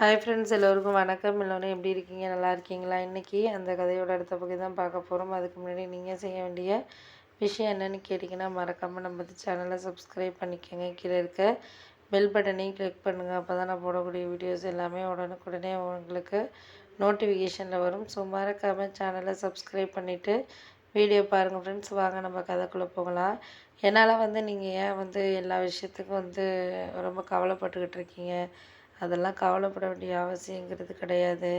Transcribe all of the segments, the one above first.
Hi friends எல்லோருக்கும் வணக்கம். எல்லோரும் எப்படி இருக்கீங்க? நல்லா இருக்கீங்களா? இன்றைக்கி அந்த கதையோட அடுத்த பகுதி தான் பார்க்க போகிறோம் அதுக்கு முன்னாடி நீங்கள் செய்ய வேண்டிய விஷயம் என்னென்னு கேட்டிங்கன்னா மறக்காமல் நம்ம சேனலை சப்ஸ்கிரைப் பண்ணிக்கோங்க. கீழே இருக்க பெல் பட்டனையும் கிளிக் பண்ணுங்கள் அப்போ தான் நான் போடக்கூடிய வீடியோஸ் எல்லாமே உடனுக்குடனே உங்களுக்கு நோட்டிஃபிகேஷனில் வரும். ஸோ மறக்காமல் சேனலை சப்ஸ்கிரைப் பண்ணிவிட்டு வீடியோ பாருங்கள் ஃப்ரெண்ட்ஸ் வாங்க நம்ம கதைக்குள்ளே போகலாம். என்னால் வந்து நீங்கள் ஏன் வந்து எல்லா விஷயத்துக்கும் வந்து ரொம்ப கவலைப்பட்டுக்கிட்டு இருக்கீங்க? அதெல்லாம் கவலைப்பட வேண்டிய அவசியங்கிறது கிடையாது.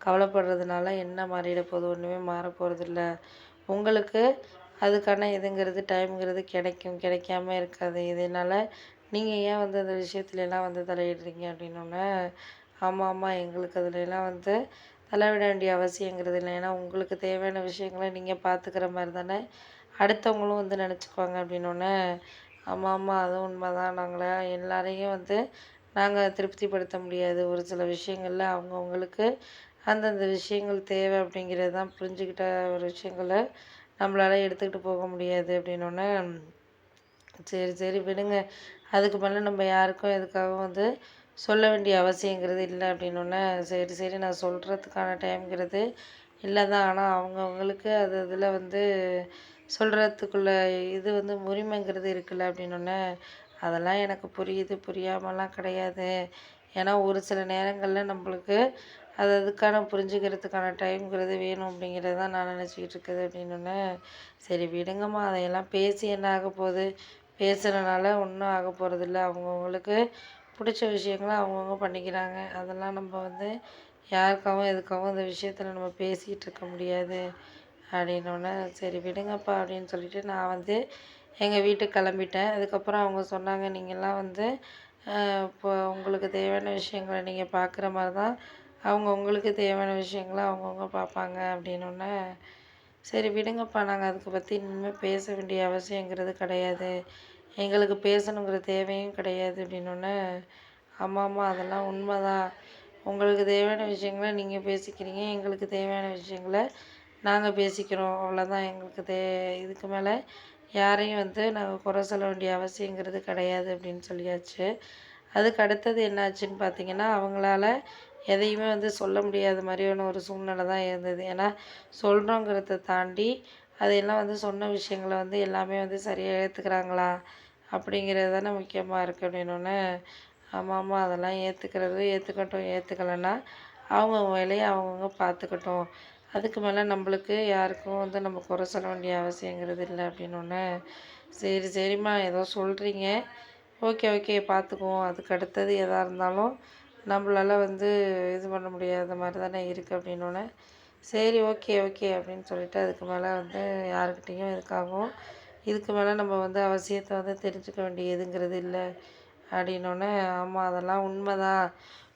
கவலைப்படுறதுனால என்ன மாறிட போகுது? ஒன்றுமே மாற போகிறதில்ல உங்களுக்கு அதுக்கான இதுங்கிறது டைம்ங்கிறது கிடைக்கும். கிடைக்காம இருக்காது. இதனால் நீங்கள் ஏன் வந்து அந்த விஷயத்துலலாம் வந்து தலையிடுறீங்க அப்படின்னோடனே ஆமாம் ஆமாம் எங்களுக்கு அதுலலாம் வந்து தலையிட வேண்டிய அவசியங்கிறது இல்லை. ஏன்னா உங்களுக்கு தேவையான விஷயங்களை நீங்கள் பார்த்துக்கிற மாதிரி தானே அடுத்தவங்களும் வந்து நினச்சிக்குவாங்க அப்படின்னோடனே ஆமாம் ஆமாம் அதுவும் உண்மை தான் நாங்களே எல்லாரையும் வந்து நாங்கள் திருப்திப்படுத்த முடியாது. ஒரு சில விஷயங்களில் அவங்கவுங்களுக்கு அந்தந்த விஷயங்கள் தேவை அப்படிங்கிறது தான் புரிஞ்சுக்கிட்ட ஒரு விஷயங்கள நம்மளால் எடுத்துக்கிட்டு போக முடியாது அப்படின்னோடனே சரி சரி விடுங்க. அதுக்கு மேலே நம்ம யாருக்கும் எதுக்காகவும் வந்து சொல்ல வேண்டிய அவசியங்கிறது இல்லை அப்படின்னோடனே சரி சரி நான் சொல்கிறதுக்கான டைம்ங்கிறது இல்லை தான் ஆனால் அவங்கவுங்களுக்கு அது இதில் வந்து சொல்கிறதுக்குள்ள இது வந்து உரிமைங்கிறது இருக்குல்ல அப்படின்னோடனே அதெல்லாம் எனக்கு புரியுது. புரியாமலாம் கிடையாது. ஏன்னா ஒரு சில நேரங்களில் நம்மளுக்கு அது அதுக்கான புரிஞ்சுக்கிறதுக்கான டைம்ங்கிறது வேணும் அப்படிங்கிறது தான் நான் நினச்சிக்கிட்டு இருக்குது அப்படின்னோடனே சரி விடுங்கம்மா. அதையெல்லாம் பேசி என்ன ஆக போகுது? பேசுகிறனால ஒன்றும் ஆக போகிறதில்ல அவங்கவுங்களுக்கு பிடிச்ச விஷயங்களை அவங்கவுங்க பண்ணிக்கிறாங்க. அதெல்லாம் நம்ம வந்து யாருக்காகவும் எதுக்காகவும் அந்த விஷயத்தில் நம்ம பேசிகிட்டு இருக்க முடியாது. அப்படின்னோடனே சரி விடுங்கப்பா அப்படின்னு சொல்லிட்டு நான் வந்து எங்கள் வீட்டுக்கு கிளம்பிட்டேன். அதுக்கப்புறம் அவங்க சொன்னாங்க நீங்கள்லாம் வந்து இப்போ உங்களுக்கு தேவையான விஷயங்களை நீங்கள் பார்க்குற மாதிரி தான் அவங்க உங்களுக்கு தேவையான விஷயங்களை அவங்கவுங்க பார்ப்பாங்க அப்படின்னோடனே சரி விடுங்கப்பா நாங்கள் அதுக்கு பற்றி இனிமேல் பேச வேண்டிய அவசியங்கிறது கிடையாது. எங்களுக்கு பேசணுங்கிற தேவையும் கிடையாது அப்படின்னோடனே ஆமாம் ஆமாம் அதெல்லாம் உண்மை தான் உங்களுக்கு தேவையான விஷயங்களை நீங்கள் பேசிக்கிறீங்க எங்களுக்கு தேவையான விஷயங்களை நாங்கள் பேசிக்கிறோம். அவ்வளோதான் எங்களுக்கு தே இதுக்கு மேலே யாரையும் வந்து நாங்கள் குறை சொல்ல வேண்டிய அவசியங்கிறது கிடையாது அப்படின்னு சொல்லியாச்சு. அதுக்கு அடுத்தது என்னாச்சுன்னு பார்த்தீங்கன்னா அவங்களால எதையுமே வந்து சொல்ல முடியாத மாதிரியான ஒரு சூழ்நிலை தான் இருந்தது. ஏன்னா சொல்கிறோங்கிறத தாண்டி அதையெல்லாம் வந்து சொன்ன விஷயங்களை வந்து எல்லாமே வந்து சரியாக ஏற்றுக்கிறாங்களா அப்படிங்கிறது தானே முக்கியமாக இருக்குது அப்படின்னோடனே ஆமாம் ஆமாம் அதெல்லாம் ஏற்றுக்கிறது ஏற்றுக்கட்டும் ஏற்றுக்கலன்னா அவங்கவுங்க வேலையை அவங்கவுங்க பார்த்துக்கட்டும் அதுக்கு மேலே நம்மளுக்கு யாருக்கும் வந்து நம்ம குறை சொல்ல வேண்டிய அவசியங்கிறது இல்லை அப்படின்னோடனே சரி சரிம்மா ஏதோ சொல்கிறீங்க ஓகே ஓகே பார்த்துக்குவோம் அதுக்கு அடுத்தது எதாக இருந்தாலும் நம்மளால் வந்து இது பண்ண முடியாத மாதிரி தானே இருக்குது அப்படின்னோடனே சரி ஓகே ஓகே அப்படின்னு சொல்லிட்டு அதுக்கு மேலே வந்து யாருக்கிட்டேயும் இதுக்காகவும் இதுக்கு மேலே நம்ம வந்து அவசியத்தை வந்து தெரிஞ்சுக்க வேண்டியதுங்கிறது இல்லை அப்படின்னோடனே ஆமாம் அதெல்லாம் உண்மை தான்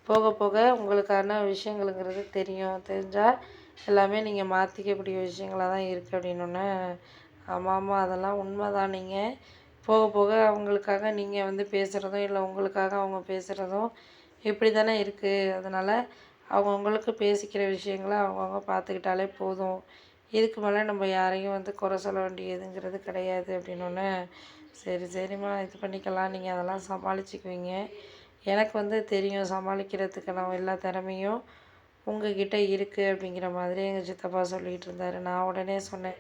போக போக உங்களுக்கான விஷயங்களுங்கிறது தெரியும். தெரிஞ்சால் எல்லாமே நீங்கள் மாற்றிக்கக்கூடிய விஷயங்களாக தான் இருக்குது அப்படின்னோடனே ஆமாம் ஆமாம் அதெல்லாம் உண்மை தான் நீங்கள் போக போக அவங்களுக்காக நீங்கள் வந்து பேசுகிறதும் இல்லை உங்களுக்காக அவங்க பேசுகிறதும் இப்படி தானே இருக்குது அதனால் அவங்கவுங்களுக்கு பேசிக்கிற விஷயங்களை அவங்கவுங்க பார்த்துக்கிட்டாலே போதும். இதுக்கு மேலே நம்ம யாரையும் வந்து குறை சொல்ல வேண்டியதுங்கிறது கிடையாது அப்படின்னோடனே சரி சரிம்மா இது பண்ணிக்கலாம். நீங்கள் அதெல்லாம் சமாளிச்சுக்குவீங்க. எனக்கு வந்து தெரியும் சமாளிக்கிறதுக்கு நான் எல்லா திறமையும் உங்ககிட்ட இருக்குது அப்படிங்கிற மாதிரி எங்கள் சித்தப்பா சொல்லிகிட்டு இருந்தார். நான் உடனே சொன்னேன்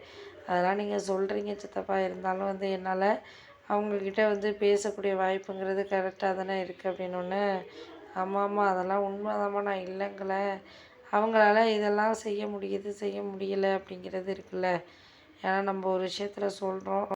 அதெல்லாம் நீங்கள் சொல்கிறீங்க சித்தப்பா. இருந்தாலும் வந்து என்னால் அவங்கக்கிட்ட வந்து பேசக்கூடிய வாய்ப்புங்கிறது கரெக்டாக தானே இருக்குது அப்படின்னோடனே ஆமாம் ஆமாம் அதெல்லாம் உண்மைதாம்மா. நான் இல்லைங்களே அவங்களால இதெல்லாம் செய்ய முடியுது செய்ய முடியலை அப்படிங்கிறது இருக்குல்ல. ஏன்னா நம்ம ஒரு விஷயத்தில் சொல்கிறோம்